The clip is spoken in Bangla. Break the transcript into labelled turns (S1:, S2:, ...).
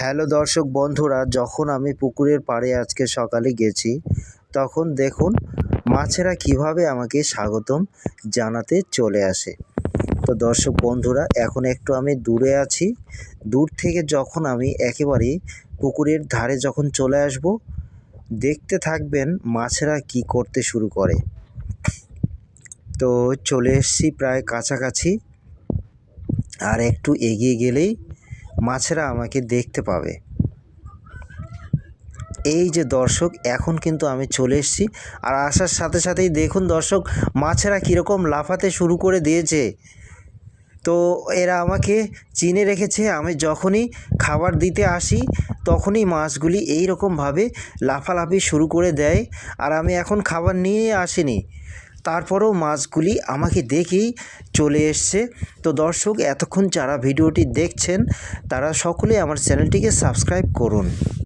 S1: হ্যালো দর্শক বন্ধুরা, যখন আমি পুকুরের পাড়ে আজকে সকালে গেছি, তখন দেখুন মাছেরা কীভাবে আমাকে স্বাগতম জানাতে চলে আসে। তো দর্শক বন্ধুরা, এখন একটু আমি দূরে আছি। দূর থেকে যখন আমি একেবারে পুকুরের ধারে যখন চলে আসব, দেখতে থাকবেন মাছেরা কি করতে শুরু করে। তো চলে এসছি প্রায় কাছাকাছি। আর একটু এগিয়ে গেলেই মাছেরা আমাকে দেখতে পাবে। এই যে দর্শক, এখন কিন্তু আমি চলে এসেছি আর আসার সাথে সাথেই দেখুন দর্শক, মাছেরা কীরকম লাফাতে শুরু করে দিয়েছে। তো এরা আমাকে চিনে রেখেছে, আমি যখনই খাবার দিতে আসি, তখনই মাছগুলি এই রকমভাবে লাফালাফি শুরু করে দেয়। আর আমি এখন খাবার নিয়ে আসিনি। তারপরেও মাছগুলি আমাকে দেখেই চলে এসছে। তো দর্শক, এতক্ষণ যারা ভিডিওটি দেখছেন, তারা সকলে আমার চ্যানেলটিকে সাবস্ক্রাইব করুন।